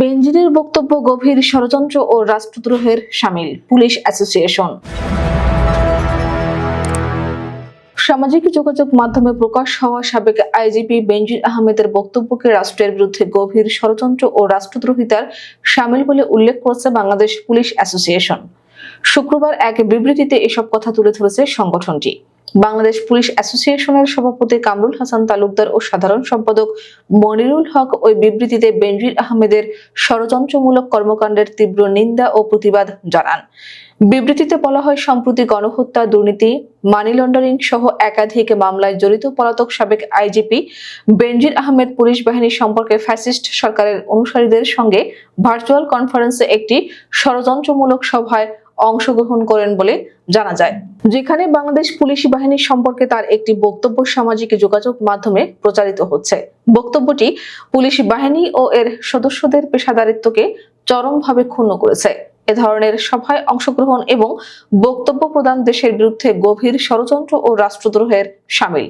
বেঞ্জিনের বক্তব্য গভীর ষড়যন্ত্র ও রাষ্ট্রদ্রোহের সামিল, পুলিশ অ্যাসোসিয়েশন। সামাজিক যোগাযোগ মাধ্যমে প্রকাশ হওয়া সাবেক আইজিপি বেনজির আহমেদের বক্তব্যকে রাষ্ট্রের বিরুদ্ধে গভীর ষড়যন্ত্র ও রাষ্ট্রদ্রোহিতার সামিল বলে উল্লেখ করেছে বাংলাদেশ পুলিশ অ্যাসোসিয়েশন। শুক্রবার এক বিবৃতিতে এসব কথা তুলে ধরেছে সংগঠনটি। বাংলাদেশ পুলিশ অ্যাসোসিয়েশনের সভাপতি কামরুল হাসান তালুকদার ও সাধারণ সম্পাদক মনিরুল হক ওই বিবৃতিতে বেনজির আহমেদের ষড়যন্ত্রমূলক কর্মকাণ্ডের তীব্র নিন্দা ও প্রতিবাদ জানান। বিবৃতিতে বলা হয়, সম্প্রতি গণহত্যা, দুর্নীতি, মানি লন্ডারিং সহ একাধিক মামলায় জড়িত পলাতক সাবেক আইজিপি বেনজির আহমেদ পুলিশ বাহিনী সম্পর্কে ফ্যাসিস্ট সরকারের অনুসারীদের সঙ্গে ভার্চুয়াল কনফারেন্সে একটি ষড়যন্ত্রমূলক সভায় অংশগ্রহণ করেন বলে জানা যায়। যেখানে বাংলাদেশ পুলিশ বাহিনী সম্পর্কে তার একটি বক্তব্য সামাজিক যোগাযোগ মাধ্যমে প্রচারিত হচ্ছে। বক্তব্যটি পুলিশ বাহিনী ও এর সদস্যদের পেশাদারিত্বকে চরমভাবে ক্ষুণ্ণ করেছে। এ ধরনের সভায় অংশগ্রহণ এবং বক্তব্য প্রদান দেশের বিরুদ্ধে গভীর ষড়যন্ত্র ও রাষ্ট্রদ্রোহের সামিল।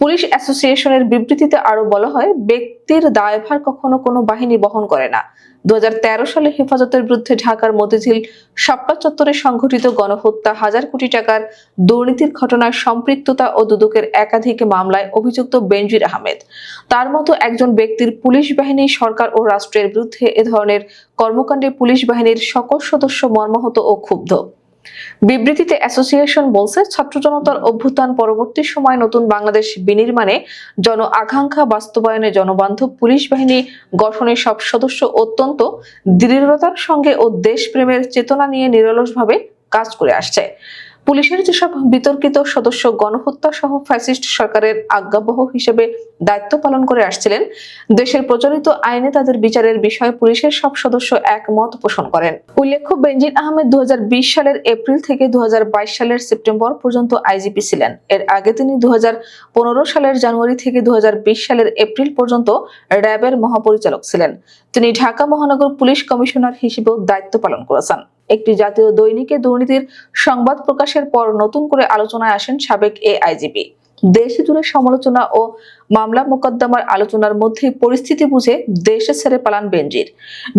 পুলিশ অ্যাসোসিয়েশনের বিবৃতিতে আরও বলা হয়, ব্যক্তির দায়ভার কখনো কোনো বাহিনী বহন করে না। দুহাজার তেরো সালে হেফাজতের বিরুদ্ধে ঢাকার মতিঝিল শাপলা চত্বরে সংঘটিত গণহত্যা, হাজার কোটি টাকার দুর্নীতির ঘটনায় সম্পৃক্ততা ও দুদকের একাধিক মামলায় অভিযুক্ত বেনজির আহমেদ। তার মতো একজন ব্যক্তির পুলিশ বাহিনী, সরকার ও রাষ্ট্রের বিরুদ্ধে এ ধরনের কর্মকাণ্ডে পুলিশ বাহিনীর সকল সদস্য মর্মাহত ও ক্ষুব্ধ। বিবৃতিতে অ্যাসোসিয়েশন বলছে, ছাত্র জনতার অভ্যুত্থান পরবর্তী সময় নতুন বাংলাদেশ বিনির্মাণে জন আকাঙ্ক্ষা বাস্তবায়নে জনবান্ধব পুলিশ বাহিনী গঠনের সব সদস্য অত্যন্ত দৃঢ়তার সঙ্গে ও দেশপ্রেমের চেতনা নিয়ে নিরলসভাবে কাজ করে আসছে। পুলিশের যেসব বিতর্কিত সদস্য গণহত্যা সহ ফ্যাসিস্ট সরকারের আজ্ঞাবহ হিসেবে দায়িত্ব পালন করে আসছিলেন, দেশের প্রচলিত আইনে তাদের বিচারের বিষয়ে পুলিশের সব সদস্য একমত পোষণ করেন। উল্লেখ্য বেঞ্জিন আহমেদ দু সালের এপ্রিল থেকে দু হাজার বাইশ সালের সেপ্টেম্বর পর্যন্ত আইজিপি ছিলেন। এর আগে তিনি দু হাজার পনেরো সালের জানুয়ারি থেকে দু হাজার বিশ সালের এপ্রিল পর্যন্ত র্যাবের মহাপরিচালক ছিলেন। তিনি ঢাকা মহানগর পুলিশ কমিশনার হিসেবেও দায়িত্ব পালন করেছেন। একটি জাতীয় দৈনিকে দুর্নীতির সংবাদ প্রকাশের পর নতুন করে আলোচনায় আসেন সাবেক এ আইজিপি দেশ জুড়ে সমালোচনা ও মামলা মোকদ্দমার আলোচনার মধ্যে পরিস্থিতি বুঝে দেশে ছেড়ে পালান বেনজির।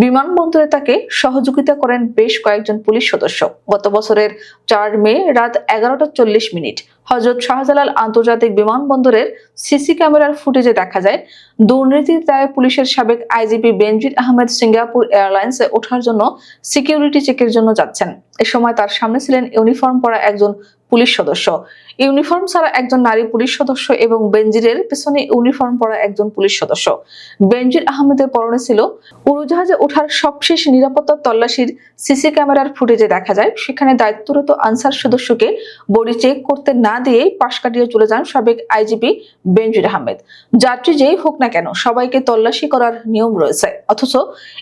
বিমানবন্দরে তাকে সহযোগিতা করেন বেশ কয়েকজন পুলিশ সদস্য। গত বছরের চার মে রাত এগারোটা চল্লিশ মিনিট হজরত শাহজালাল আন্তর্জাতিক বিমানবন্দরের সিসি ক্যামেরার ফুটেজে দেখা যায়, দুর্নীতির দায়ে পুলিশের সাবেক আইজিপি বেনজির আহমেদ সিঙ্গাপুর এয়ারলাইন্সে ওঠার জন্য সিকিউরিটি চেকের জন্য যাচ্ছেন। এ সময় তার সামনে ছিলেন ইউনিফর্ম পরা একজন পুলিশ সদস্য। ইউনিফর্ম ছাড়া একজন নারী পুলিশ সদস্য এবং বেনজিরের পেছনে ইউনিফর্ম পরা একজন পুলিশ সদস্য। বেনজির আহমেদের পরনে ছিল উড়োজাহাজে ওঠার সবশেষ নিরাপত্তা তল্লাশির সিসি ক্যামেরার ফুটেজে দেখা যায়। সেখানে দায়িত্বরত আনসার সদস্যকে বডি চেক করতে না দিয়ে পাশ কাটিয়ে চলে যান সাবেক আইজিপি বেনজির আহমেদ। যাত্রী যেই হোক না কেন, সবাইকে তল্লাশি করার নিয়ম রয়েছে। অথচ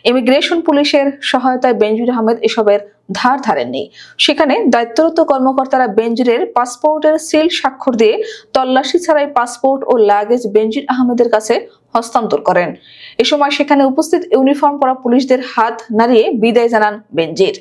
ইমিগ্রেশন পুলিশের সহায়তায় বেনজির আহমেদ এসবের ধার ধারেননি। সেখানে দায়িত্বরত কর্মকর্তারা বেনজিরের পাসপোর্টের সিল স্বাক্ষর দিয়ে তল্লাশি ছাড়াই পাসপোর্ট ও লাগেজ বেঞ্জির আহমেদের কাছে হস্তান্তর করেন। এ সময় সেখানে উপস্থিত ইউনিফর্ম পরা পুলিশদের হাত নাড়িয়ে বিদায় জানান বেনজির